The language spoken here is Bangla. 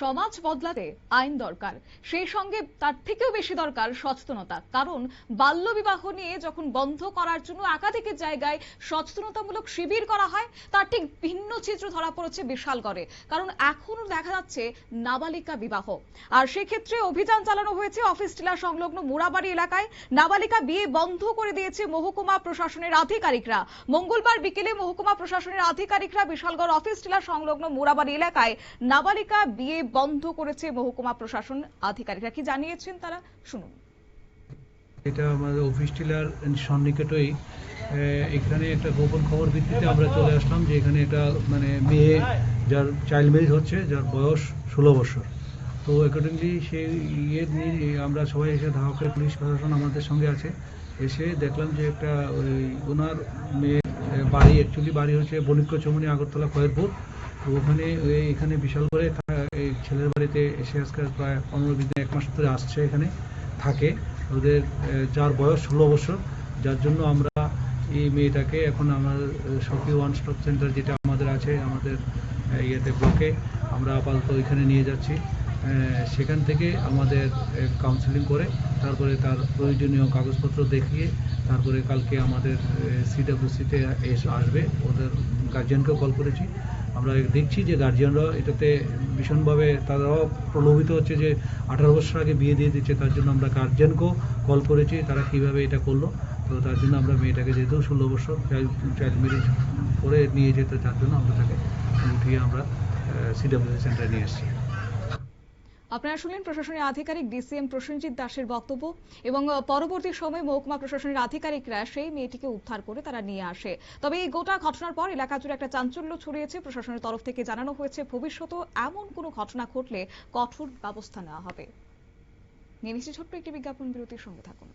সমাজ বদলাতে আইন দরকার। সেই সঙ্গে তার থেকেও বেশি দরকার সচেতনতা। কারণ বাল্য বিবাহ নিয়ে যখন বন্ধ করার জন্য একাধিক জায়গায় সচেতনতামূলক শিবির করা হয়, তার ঠিক ভিন্ন চিত্র ধরা পড়েছে বিশালগড়ে। কারণ এখনও দেখা যাচ্ছে নাবালিকা বিবাহ। আর সেক্ষেত্রে অভিযান চালানো হয়েছে অফিস, টিলা সংলগ্ন মুরাবাড়ি এলাকায়। নাবালিকা বিয়ে বন্ধ করে দিয়েছে মহকুমা প্রশাসনের আধিকারিকরা। মঙ্গলবার বিকেলে মহকুমা প্রশাসনের আধিকারিকরা বিশালগড় অফিস, টিলা সংলগ্ন মুরাবাড়ি এলাকায় নাবালিকা বিয়ে বন্ধ করেছে মহকুমা প্রশাসন। আধিকারিকরা কি জানিয়েছেন তারা? শুনুন। এটা আমাদের অফিস টিলার সন্নিকটই। এখানে একটা গোপন খবর ভিত্তিতে আমরা চলে আসলাম যে এখানে একটা মানে মেয়ে যার চাইল্ড ম্যারেজ হচ্ছে, যার বয়স ষোলো বছর। তো অ্যাকর্ডিংলি সেই ইয়ে নিয়ে আমরা সবাই এসে ধাওয়াকের পুলিশ প্রশাসন আমাদের সঙ্গে আছে। এসে দেখলাম যে একটা, ওই, ওনার মেয়ের বাড়ি অ্যাকচুয়ালি বাড়ি হচ্ছে বণিক্য চমনি আগরতলা খয়েরপুর। ওখানে এখানে বিশাল করে এই ছেলের বাড়িতে এসে আজকে প্রায় পনেরো দিন এক মাস ধরে আসছে এখানে, থাকে। ওদের যার বয়স ষোলো বছর, যার জন্য আমরা এই মেয়েটাকে এখন আমার সখী ওয়ান স্টপ সেন্টার যেটা আমাদের আছে, আমাদের ইয়েতে ব্লকে আমরা আপাতত ওইখানে নিয়ে যাচ্ছি। সেখান থেকে আমাদের কাউন্সিলিং করে, তারপরে তার প্রয়োজনীয় কাগজপত্র দেখিয়ে, তারপরে কালকে আমাদের সিডাব্লিউসিতে আসবে। ওদের গার্জিয়ানকেও কল করেছি। আমরা দেখছি যে গার্জিয়ানরা এটাতে ভীষণভাবে তারাও প্রলোভিত হচ্ছে যে আঠারো বছর আগে বিয়ে দিয়ে দিচ্ছে, তার জন্য আমরা গার্জিয়ানকেও কল করেছি, তারা কীভাবে এটা করল, তো তার জন্য আমরা মেয়েটাকে যেহেতু ষোলো বছর চাইল্ড চাইল্ড ম্যারেজ করে নিয়ে যেতে, তার জন্য আমরা তাকে উঠিয়ে আমরা সিডাব্লিউসি সেন্টারে নিয়ে এসেছি। আপনারা শুনলেন প্রশাসনের আধিকারিক ডিসিএম প্রসেনজিৎ দাসের বক্তব্য এবং পরবর্তী সময়ে মহকুমা প্রশাসনের আধিকারিকরা সেই মেয়েটিকে উদ্ধার করে তারা নিয়ে আসে। তবে এই গোটা ঘটনার পর এলাকা জুড়ে একটা চাঞ্চল্য ছড়িয়েছে। প্রশাসনের তরফ থেকে জানানো হয়েছে ভবিষ্যতে এমন কোনো ঘটনা ঘটলে কঠোর ব্যবস্থা নেওয়া হবে। নিয়ে নিচ্ছি ছোট্ট একটি বিজ্ঞাপন বিরতির সঙ্গে থাকুন।